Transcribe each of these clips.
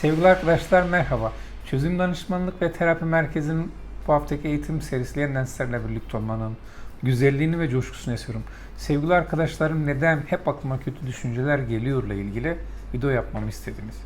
Sevgili arkadaşlar merhaba. Çözüm Danışmanlık ve Terapi Merkezi'nin bu haftaki eğitim serisi yeniden sizlerle birlikte olmanın güzelliğini ve coşkusunu yaşıyorum. Sevgili arkadaşlarım neden hep aklıma kötü düşünceler geliyorla ilgili video yapmamı istediniz.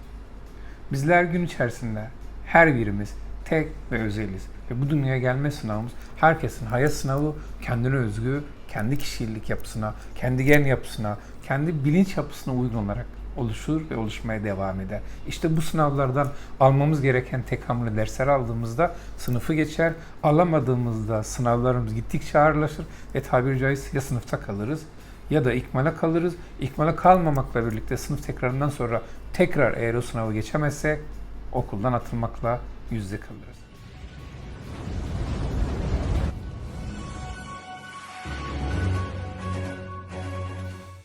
Bizler gün içerisinde her birimiz tek ve özeliz. Ve bu dünyaya gelme sınavımız herkesin hayat sınavı kendine özgü, kendi kişilik yapısına, kendi gen yapısına, kendi bilinç yapısına uygun olarak oluşur ve oluşmaya devam eder. İşte bu sınavlardan almamız gereken tekamülü dersler aldığımızda sınıfı geçer, alamadığımızda sınavlarımız gittikçe ağırlaşır ve tabiri caizse ya sınıfta kalırız ya da ikmale kalırız. İkmale kalmamakla birlikte sınıf tekrarından sonra tekrar eğer o sınavı geçemezsek okuldan atılmakla yüz yüze kalırız.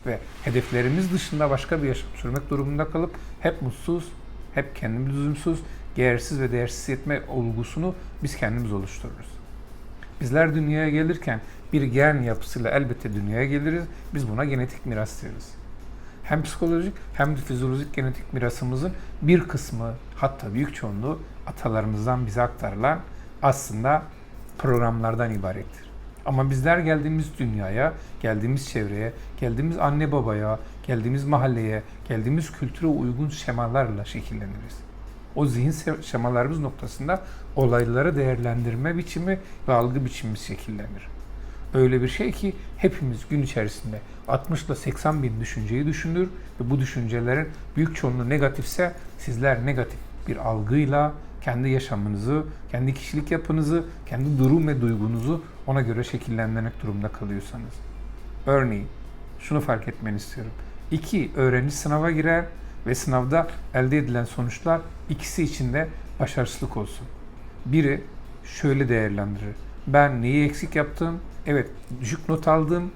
Ve hedeflerimiz dışında başka bir yaşam sürmek durumunda kalıp hep mutsuz, hep kendimiz lüzumsuz, değersiz ve değersiz hissetme olgusunu biz kendimiz oluştururuz. Bizler dünyaya gelirken bir gen yapısıyla elbette dünyaya geliriz. Biz buna genetik miras diyoruz. Hem psikolojik hem de fizyolojik genetik mirasımızın bir kısmı hatta büyük çoğunluğu atalarımızdan bize aktarılan aslında programlardan ibarettir. Ama bizler geldiğimiz dünyaya, geldiğimiz çevreye, geldiğimiz anne babaya, geldiğimiz mahalleye, geldiğimiz kültüre uygun şemalarla şekilleniriz. O zihin şemalarımız noktasında olayları değerlendirme biçimi ve algı biçimimiz şekillenir. Öyle bir şey ki hepimiz gün içerisinde 60 ile 80 bin düşünceyi düşünür ve bu düşüncelerin büyük çoğunluğu negatifse sizler negatif bir algıyla kendi yaşamınızı, kendi kişilik yapınızı, kendi durum ve duygunuzu ona göre şekillendirmek durumunda kalıyorsanız. Örneğin şunu fark etmeni istiyorum. İki, öğrenci sınava girer ve sınavda elde edilen sonuçlar ikisi için de başarısızlık olsun. Biri şöyle değerlendirir. Ben neyi eksik yaptım? Evet, düşük not aldım.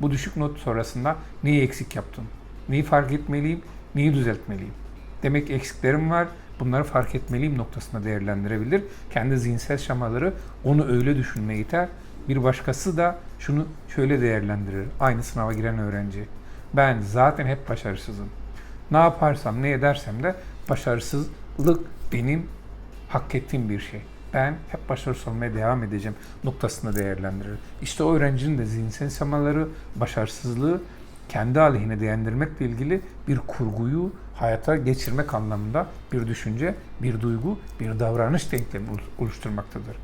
Bu düşük not sonrasında neyi eksik yaptım? Neyi fark etmeliyim? Neyi düzeltmeliyim? Demek eksiklerim var. Bunları fark etmeliyim noktasında değerlendirebilir. Kendi zihinsel şemaları onu öyle düşünmeye iter. Bir başkası da şunu şöyle değerlendirir. Aynı sınava giren öğrenci. Ben zaten hep başarısızım. Ne yaparsam, ne edersem de başarısızlık benim hak ettiğim bir şey. Ben hep başarısız olmaya devam edeceğim noktasında değerlendirir. İşte o öğrencinin de zihinsel şemaları, başarısızlığı kendi aleyhine değerlendirmekle ilgili bir kurguyu hayata geçirmek anlamında bir düşünce, bir duygu, bir davranış denklemi oluşturmaktadır.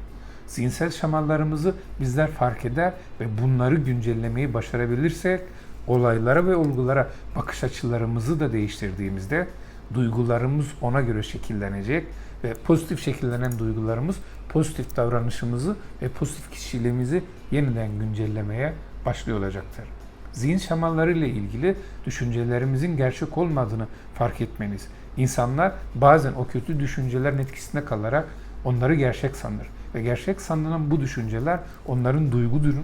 Zihinsel şemalarımızı bizler fark eder ve bunları güncellemeyi başarabilirsek olaylara ve olgulara bakış açılarımızı da değiştirdiğimizde duygularımız ona göre şekillenecek ve pozitif şekillenen duygularımız pozitif davranışımızı ve pozitif kişiliğimizi yeniden güncellemeye başlıyor olacaktır. Zihin şemaları ile ilgili düşüncelerimizin gerçek olmadığını fark etmeniz. İnsanlar bazen o kötü düşüncelerin etkisinde kalarak onları gerçek sanır ve gerçek sanılan bu düşünceler onların duygu dur-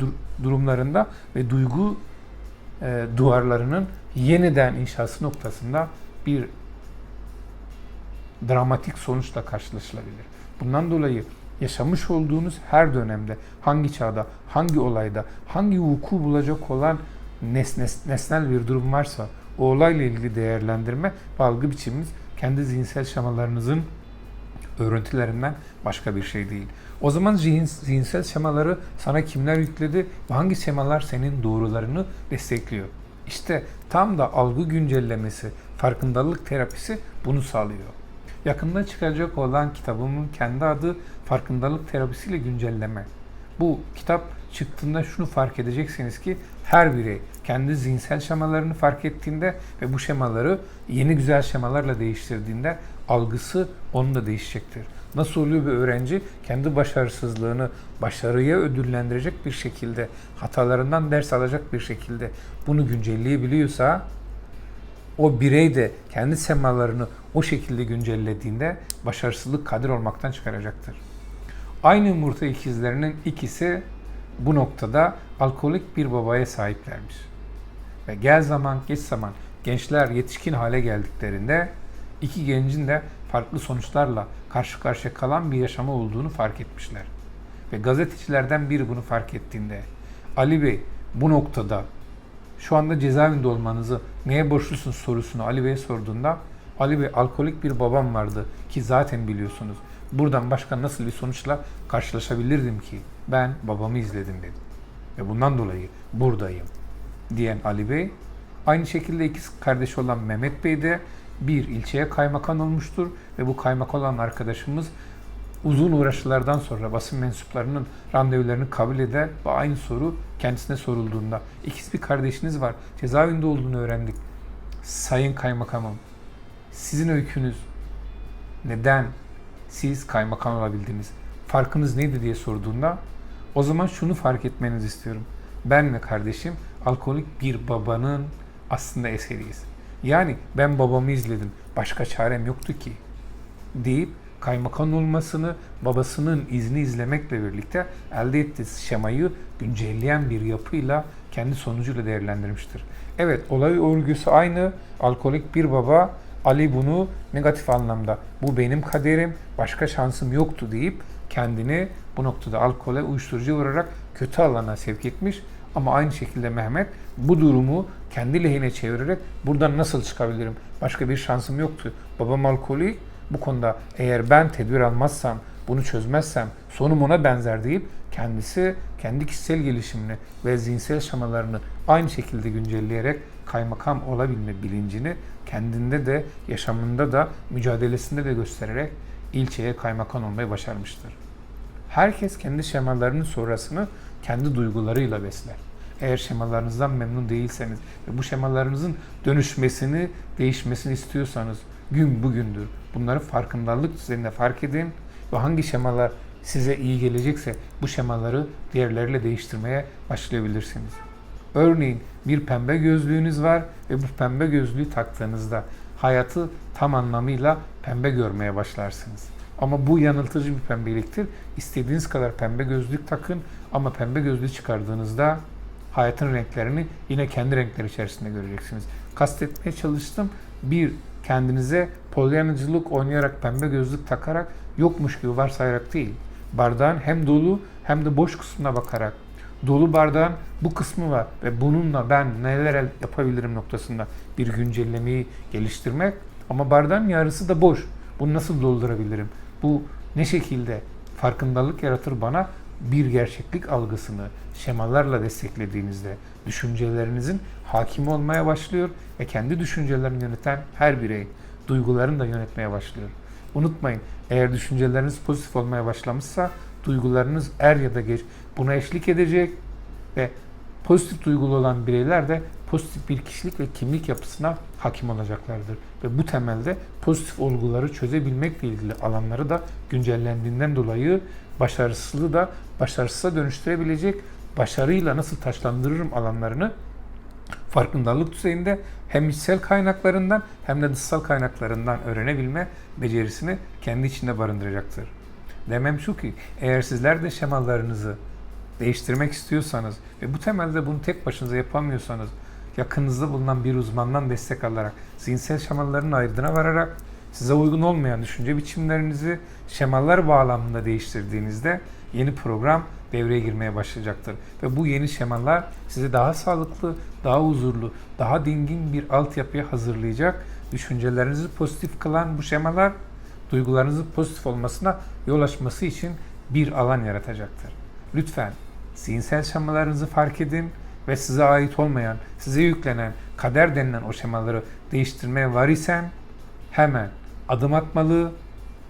dur- durumlarında ve duygu e, duvarlarının yeniden inşası noktasında bir dramatik sonuçla karşılaşılabilir. Bundan dolayı yaşamış olduğunuz her dönemde, hangi çağda, hangi olayda, hangi vuku bulacak olan nes, nes- nesnel bir durum varsa o olayla ilgili değerlendirme ve algı biçiminiz kendi zihinsel şemalarınızın örüntülerinden başka bir şey değil. O zaman zihin, zihinsel şemaları sana kimler yükledi ve hangi şemalar senin doğrularını destekliyor? İşte tam da algı güncellemesi, farkındalık terapisi bunu sağlıyor. Yakında çıkacak olan kitabımın kendi adı Farkındalık Terapisiyle Güncelleme. Bu kitap çıktığında şunu fark edeceksiniz ki her birey kendi zihinsel şemalarını fark ettiğinde ve bu şemaları yeni güzel şemalarla değiştirdiğinde algısı onun da değişecektir. Nasıl oluyor bir öğrenci kendi başarısızlığını başarıya ödüllendirecek bir şekilde, hatalarından ders alacak bir şekilde bunu güncelleyebiliyorsa o birey de kendi semalarını o şekilde güncellediğinde başarısızlık kadir olmaktan çıkaracaktır. Aynı yumurta ikizlerinin ikisi bu noktada alkolik bir babaya sahiplermiş. Ve gel zaman geç zaman gençler yetişkin hale geldiklerinde iki gencin de farklı sonuçlarla karşı karşıya kalan bir yaşama olduğunu fark etmişler. Ve gazetecilerden biri bunu fark ettiğinde Ali Bey bu noktada şu anda cezaevinde olmanızı neye borçlusunuz sorusunu Ali Bey'e sorduğunda Ali Bey alkolik bir babam vardı ki zaten biliyorsunuz. Buradan başka nasıl bir sonuçla karşılaşabilirdim ki? Ben babamı izledim dedi. Ve bundan dolayı buradayım diyen Ali Bey. Aynı şekilde ikiz kardeş olan Mehmet Bey de bir ilçeye kaymakam olmuştur ve bu kaymakam olan arkadaşımız uzun uğraşlardan sonra basın mensuplarının randevularını kabul eder ve aynı soru kendisine sorulduğunda ikiz bir kardeşiniz var cezaevinde olduğunu öğrendik. Sayın kaymakamım sizin öykünüz neden siz kaymakam olabildiniz? Farkınız neydi diye sorduğunda o zaman şunu fark etmenizi istiyorum. Ben ve kardeşim alkolik bir babanın aslında eseriyiz. Yani ben babamı izledim. Başka çarem yoktu ki deyip kaymakam olmasını babasının izni izlemekle birlikte elde ettiği şemayı güncelleyen bir yapıyla kendi sonucuyla değerlendirmiştir. Evet olay örgüsü aynı. Alkolik bir baba Ali bunu negatif anlamda bu benim kaderim başka şansım yoktu deyip kendini bu noktada alkole uyuşturucu vurarak kötü alana sevk etmiş. Ama aynı şekilde Mehmet bu durumu kendi lehine çevirerek buradan nasıl çıkabilirim? Başka bir şansım yoktu. Babam alkolik bu konuda eğer ben tedbir almazsam, bunu çözmezsem sonum ona benzer deyip kendisi kendi kişisel gelişimini ve zihinsel şemalarını aynı şekilde güncelleyerek kaymakam olabilme bilincini kendinde de yaşamında da mücadelesinde de göstererek ilçeye kaymakam olmayı başarmıştır. Herkes kendi şemalarının sonrasını kendi duygularıyla besler. Eğer şemalarınızdan memnun değilseniz ve bu şemalarınızın dönüşmesini, değişmesini istiyorsanız gün bugündür. Bunları farkındalık düzeyinde fark edin ve hangi şemalar size iyi gelecekse bu şemaları diğerleriyle değiştirmeye başlayabilirsiniz. Örneğin bir pembe gözlüğünüz var ve bu pembe gözlüğü taktığınızda hayatı tam anlamıyla pembe görmeye başlarsınız. Ama bu yanıltıcı bir pembeliktir. İstediğiniz kadar pembe gözlük takın ama pembe gözlüğü çıkardığınızda hayatın renklerini yine kendi renkler içerisinde göreceksiniz. Kastetmeye çalıştım. Bir, kendinize polyanacılık oynayarak pembe gözlük takarak yokmuş gibi varsayarak değil. Bardağın hem dolu hem de boş kısmına bakarak dolu bardağın bu kısmı var ve bununla ben neler yapabilirim noktasında bir güncellemeyi geliştirmek ama bardağın yarısı da boş. Bunu nasıl doldurabilirim? Bu ne şekilde farkındalık yaratır bana bir gerçeklik algısını şemalarla desteklediğinizde düşüncelerinizin hakim olmaya başlıyor ve kendi düşüncelerini yöneten her birey duygularını da yönetmeye başlıyor. Unutmayın eğer düşünceleriniz pozitif olmaya başlamışsa duygularınız er ya da geç buna eşlik edecek ve pozitif duygulu olan bireyler de pozitif bir kişilik ve kimlik yapısına hakim olacaklardır. Ve bu temelde pozitif olguları çözebilmekle ilgili alanları da güncellendiğinden dolayı başarısızlığı da başarısıza dönüştürebilecek başarıyla nasıl taşlandırırım alanlarını farkındalık düzeyinde hem içsel kaynaklarından hem de dışsal kaynaklarından öğrenebilme becerisini kendi içinde barındıracaktır. Demem şu ki eğer sizler de şemalarınızı değiştirmek istiyorsanız ve bu temelde bunu tek başınıza yapamıyorsanız yakınınızda bulunan bir uzmandan destek alarak zihinsel şemaların ayrıdına vararak size uygun olmayan düşünce biçimlerinizi şemalar bağlamında değiştirdiğinizde yeni program devreye girmeye başlayacaktır. Ve bu yeni şemalar sizi daha sağlıklı, daha huzurlu, daha dingin bir altyapıya hazırlayacak. Düşüncelerinizi pozitif kılan bu şemalar duygularınızın pozitif olmasına yol açması için bir alan yaratacaktır. Lütfen zihinsel şemalarınızı fark edin ve size ait olmayan, size yüklenen, kader denilen o şemaları değiştirmeye var isen hemen adım atmalı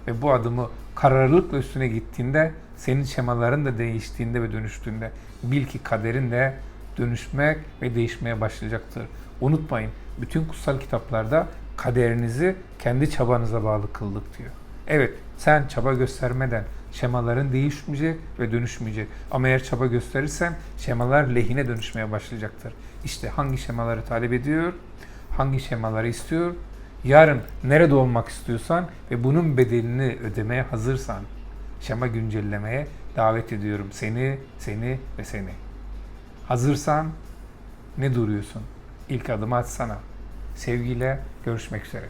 ve bu adımı kararlılıkla üstüne gittiğinde senin şemaların da değiştiğinde ve dönüştüğünde bil ki kaderin de dönüşmek ve değişmeye başlayacaktır. Unutmayın bütün kutsal kitaplarda kaderinizi kendi çabanıza bağlı kıldık diyor. Evet sen çaba göstermeden şemaların değişmeyecek ve dönüşmeyecek. Ama eğer çaba gösterirsen şemalar lehine dönüşmeye başlayacaktır. İşte hangi şemaları talep ediyor, hangi şemaları istiyor, yarın nerede olmak istiyorsan ve bunun bedelini ödemeye hazırsan şema güncellemeye davet ediyorum seni, seni ve seni. Hazırsan ne duruyorsun? İlk adımı atsana. Sevgiyle görüşmek üzere.